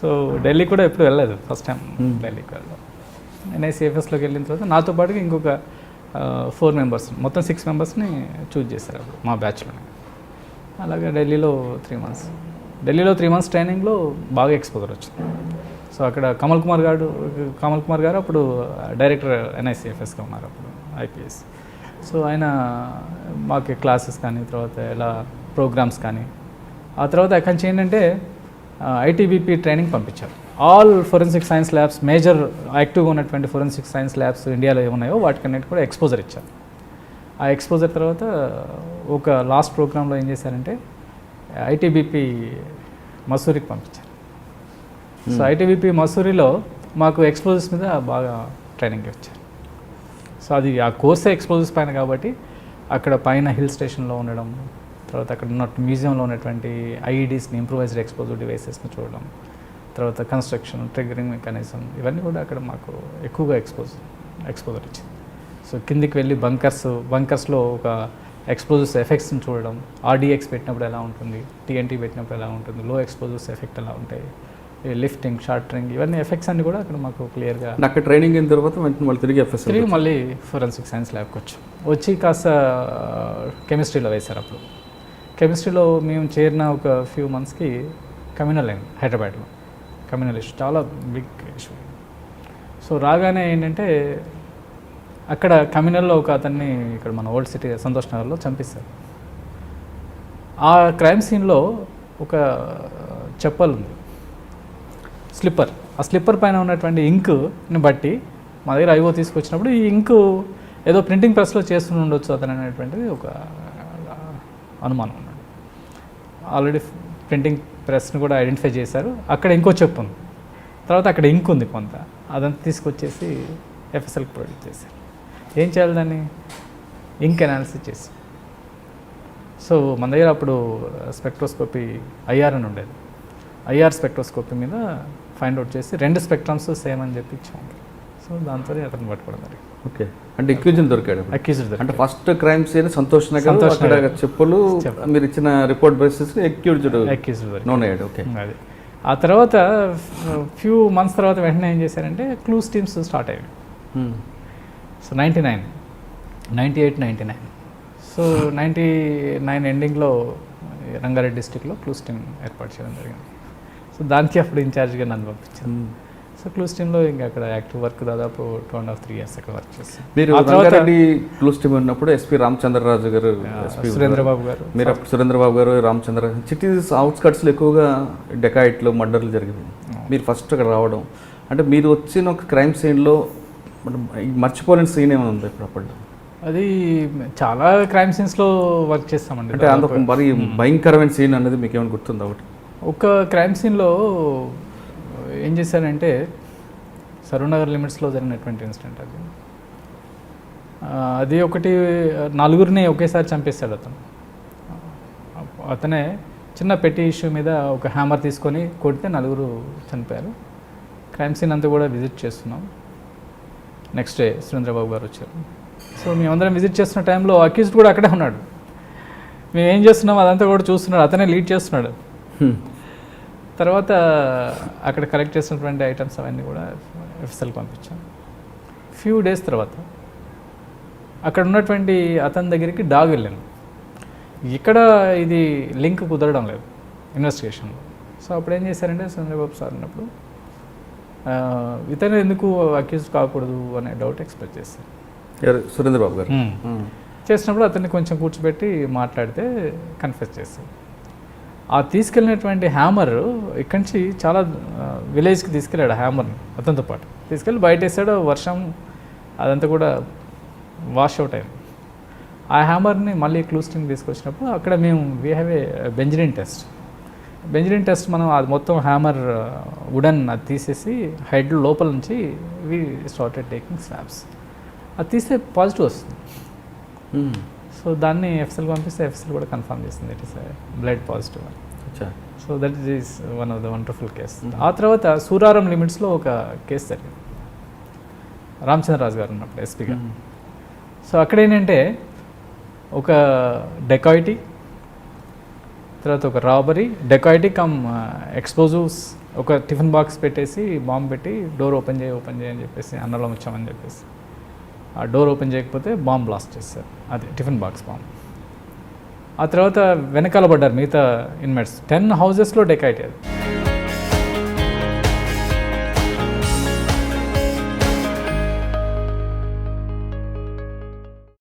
So Delhi కూడా ఎప్పుడు వెళ్ళలేదు ఫస్ట్ టైం ఢిల్లీకి వెళ్ళాం నేను సిఎఫ్ఎస్లోకి వెళ్ళిన తర్వాత నాతో పాటుగా ఇంకొక ఫోర్ మెంబర్స్ మొత్తం సిక్స్ మెంబర్స్ని చూజ్ చేశారు అప్పుడు మా బ్యాచ్లోనే అలాగే ఢిల్లీలో త్రీ మంత్స్ ఢిల్లీలో త్రీ మంత్స్ ట్రైనింగ్లో బాగా ఎక్స్పోజర్ వచ్చింది. సో అక్కడ కమల్ కుమార్ గారు కమల్ కుమార్ గారు అప్పుడు డైరెక్టర్ ఎన్ఐసిఎఫ్ఎస్గా ఉన్నారు అప్పుడు ఐపీఎస్ సో ఆయన మాకు క్లాసెస్ కానీ తర్వాత ఎలా ప్రోగ్రామ్స్ కానీ ఆ తర్వాత అక్కడి నుంచి ఏంటంటే ఐటీబీపీ ట్రైనింగ్ పంపించారు. All forensic science labs major యాక్టివ్గా ఉన్నటువంటి ఫోరెన్సిక్ సైన్స్ ల్యాబ్స్ ఇండియాలో ఏమున్నాయో వాటికన్నిటి కూడా ఎక్స్పోజర్ ఇచ్చారు. ఆ ఎక్స్పోజర్ తర్వాత ఒక లాస్ట్ ప్రోగ్రాంలో ఏం చేశారంటే ఐటీబీపీ మసూరికి పంపించారు. సో ఐటీబీపీ మసూరిలో మాకు ఎక్స్పోజర్స్ మీద బాగా ట్రైనింగ్ ఇచ్చారు. సో అది ఆ కోర్సే ఎక్స్పోజర్స్ పైన కాబట్టి అక్కడ పైన హిల్ స్టేషన్లో ఉండడం తర్వాత అక్కడ ఉన్న మ్యూజియంలో ఉన్నటువంటి ఐఈడీస్ని ఇంప్రూవైజ్డ్ ఎక్స్పోజర్ డివైసెస్ని చూడడం. తర్వాత కన్స్ట్రక్షన్ ట్రిగరింగ్ మెకానిజం ఇవన్నీ కూడా అక్కడ మాకు ఎక్కువగా ఎక్స్పోజ్ ఎక్స్పోజర్ ఇచ్చింది. సో కిందికి వెళ్ళి బంకర్స్ బంకర్స్లో ఒక ఎక్స్పోజర్స్ ఎఫెక్ట్స్ని చూడడం. ఆర్డిఎక్స్ పెట్టినప్పుడు ఎలా ఉంటుంది? టీఎన్టీ పెట్టినప్పుడు ఎలా ఉంటుంది? లో ఎక్స్పోజర్స్ ఎఫెక్ట్ ఎలా ఉంటాయి? లిఫ్టింగ్ షార్టరింగ్ ఇవన్నీ ఎఫెక్ట్స్ అన్ని కూడా అక్కడ మాకు క్లియర్గా అక్కడ ట్రైనింగ్ అయిన తర్వాత మళ్ళీ తిరిగి ఎఫ్ఎస్ తిరిగి మళ్ళీ ఫోరెన్సిక్ సైన్స్ ల్యాబ్కి వచ్చాం. వచ్చి కాస్త కెమిస్ట్రీలో వేశారు అప్పుడు. కెమిస్ట్రీలో మేము చేరిన ఒక ఫ్యూ మంత్స్కి కమ్యూనల్ అయింది హైదరాబాద్లో. కమ్యూనల్ ఇష్యూ చాలా బిగ్ ఇష్యూ సో రాగానే ఏంటంటే అక్కడ కమ్యూనల్లో ఒక అతన్ని ఇక్కడ మన ఓల్డ్ సిటీ సంతోష్ నగర్లో చంపిస్తారు ఆ క్రైమ్ సీన్లో ఒక చెప్పల్ ఉంది. స్లిప్పర్. ఆ స్లిప్పర్ పైన ఉన్నటువంటి ఇంక్ని బట్టి మా దగ్గర ఐఓ తీసుకొచ్చినప్పుడు ఈ ఇంకు ఏదో ప్రింటింగ్ ప్రెస్లో చేస్తూనే ఉండొచ్చు అతను అనేటువంటిది ఒక అనుమానం. ఉన్నాడు ఆల్రెడీ ప్రింటింగ్ ప్రెస్ని కూడా ఐడెంటిఫై చేశారు. అక్కడ ఇంకో చెప్పు ఉంది. తర్వాత అక్కడ ఇంక్ ఉంది కొంత. అదంతా తీసుకొచ్చేసి ఎఫ్ఎస్ఎల్కి ప్రొడ్యూస్ చేశారు. ఏం చేయాలి దాన్ని? ఇంక్ అనాలిసిస్ చేసి. సో మన దగ్గర అప్పుడు uh, స్పెక్ట్రోస్కోపీ ఐఆర్ అని ఉండేది. ఐఆర్ స్పెక్ట్రోస్కోపీ మీద ఫైండ్ అవుట్ చేసి రెండు స్పెక్ట్రమ్స్ సేమ్ అని చెప్పి ఇచ్చాము సో దాంతో అతను పట్టుకోవడం జరిగింది. ఓకే. అంటే ఎక్యూజన్ దొరికాడు అక్యూజ్డ్ అంటే first crime scene Santosh Nagar అక్కడ. చెప్పులు చెప్పు. మీరు ఇచ్చిన report basis accused accused known అయ్యాడు ఓకే. అది. ఆ తర్వాత ఫ్యూ మంత్స్ తర్వాత వెంటనే ఏం చేశారంటే క్లూస్ టీమ్స్ స్టార్ట్ అయ్యాయి. So ninety nine. Ninety eight ninety nine. So ninety nine ఎండింగ్లో రంగారెడ్డి డిస్టిక్లో క్లూస్ టీమ్ ఏర్పాటు చేయడం జరిగింది. సో దానికి అప్పుడు ఇన్ఛార్జ్గా నన్ను పంపించారు. సో క్లూస్ టీంలో ఇంకా అక్కడ యాక్టివ్ వర్క్ దాదాపు two and half three years అక్కడ వర్క్ చేస్తాను మీరు రంగారెడ్డి క్లూస్ టీమ్ ఉన్నప్పుడు ఎస్పీ రామచంద్రరాజు గారు సురేంద్రబాబు గారు. మీరు అప్పుడు సురేంద్రబాబు గారు రామచంద్ర సిటీస్ అవుట్స్కట్స్లో ఎక్కువగా డెకాయిట్లు మర్డర్లు జరిగింది మీరు ఫస్ట్ అక్కడ రావడం. అంటే మీరు వచ్చిన ఒక క్రైమ్ సీన్లో మర్చిపోలేని సీన్ ఏమైనా ఉంది ఇప్పుడు అప్పట్లో? అది చాలా క్రైమ్ సీన్స్లో వర్క్ చేస్తామండి అంటే అందుకు మరి భయంకరమైన సీన్ అనేది మీకు ఏమైనా గుర్తుందా ఒకటి? ఒక క్రైమ్ సీన్లో ఏం చేశారంటే సరూనగర్ లిమిట్స్లో జరిగినటువంటి ఇన్సిడెంట్ అది. అది ఒకటి నలుగురిని ఒకేసారి చంపేశాడు అతను. అతనే చిన్న పెట్టి ఇష్యూ మీద ఒక హ్యామర్ తీసుకొని కొడితే నలుగురు చనిపోయారు. క్రైమ్ సీన్ అంతా కూడా విజిట్ చేస్తున్నాం. నెక్స్ట్ డే సురేంద్రబాబు గారు వచ్చారు. సో మేమందరం విజిట్ చేస్తున్న టైంలో అక్యూజ్డ్ కూడా అక్కడే ఉన్నాడు. మేము ఏం చేస్తున్నాం అదంతా కూడా చూస్తున్నాడు. అతనే లీడ్ చేస్తున్నాడు. తర్వాత అక్కడ కలెక్ట్ చేసినటువంటి ఐటమ్స్ అవన్నీ కూడా ఎఫ్ఎస్ఎల్కి పంపించాం. ఫ్యూ డేస్ తర్వాత అక్కడ ఉన్నటువంటి అతని దగ్గరికి డాగ్ వెళ్ళాను. ఇక్కడ ఇది లింక్ కుదరడం లేదు ఇన్వెస్టిగేషన్లో సో అప్పుడు ఏం చేశారంటే చంద్రబాబు సార్ ఉన్నప్పుడు ఆ, ఇతను ఎందుకు అక్యూజ్ కాకూడదు అనే డౌట్ ఎక్స్ప్రెస్ చేశారు? సురేంద్రబాబు గారు. చేసినప్పుడు అతన్ని కొంచెం కూర్చోబెట్టి మాట్లాడితే కన్ఫెస్ చేశాడు ఆ తీసుకెళ్ళినటువంటి హ్యామర్ ఇక్కడి నుంచి చాలా విలేజ్కి తీసుకెళ్ళాడు హ్యామర్ని అతనితో పాటు. తీసుకెళ్ళి బయట వేసాడు వర్షం అదంతా కూడా వాష్ అవుట్ అయింది. ఆ హ్యామర్ని మళ్ళీ క్లూస్టింగ్ తీసుకొచ్చినప్పుడు అక్కడ మేము we have a benzidine test. Benzidine test మనం అది మొత్తం హ్యామర్ వుడన్ అది తీసేసి హెడ్ లోపల నుంచి వి స్టార్టెడ్ టేకింగ్ స్లాబ్స్ అది తీస్తే పాజిటివ్ వస్తుంది. Hmm. సో దాన్ని ఎఫ్ఎల్ పంపిస్తే ఎఫ్ఎల్ కూడా కన్ఫర్మ్ చేసింది. ఇట్ ఇస్ బ్లడ్ పాజిటివ్ అని so that is one of the wonderful case ఆ తర్వాత సూరారం లిమిట్స్లో ఒక కేసు జరిగింది. రామచంద్రరాజు గారు ఉన్నప్పుడు ఎస్పీగా. సో అక్కడ ఏంటంటే ఒక డెకాయిటీ తర్వాత ఒక రాబరీ డెకాయిటీ కమ్ ఎక్స్ప్లోజివ్స్ ఒక టిఫిన్ బాక్స్ పెట్టేసి బాంబు పెట్టి డోర్ ఓపెన్ చేయి ఓపెన్ చేయి అని చెప్పేసి అన్నలో వచ్చామని చెప్పేసి. ఆ డోర్ ఓపెన్ చేయకపోతే బాంబ్ బ్లాస్ట్ చేస్తారు. అది టిఫిన్ బాక్స్ బాంబ్. ఆ తర్వాత వెనకాల పడ్డారు మిగతా ఇన్మేట్స్. టెన్ హౌజెస్లో డెకైట్ అయ్యారు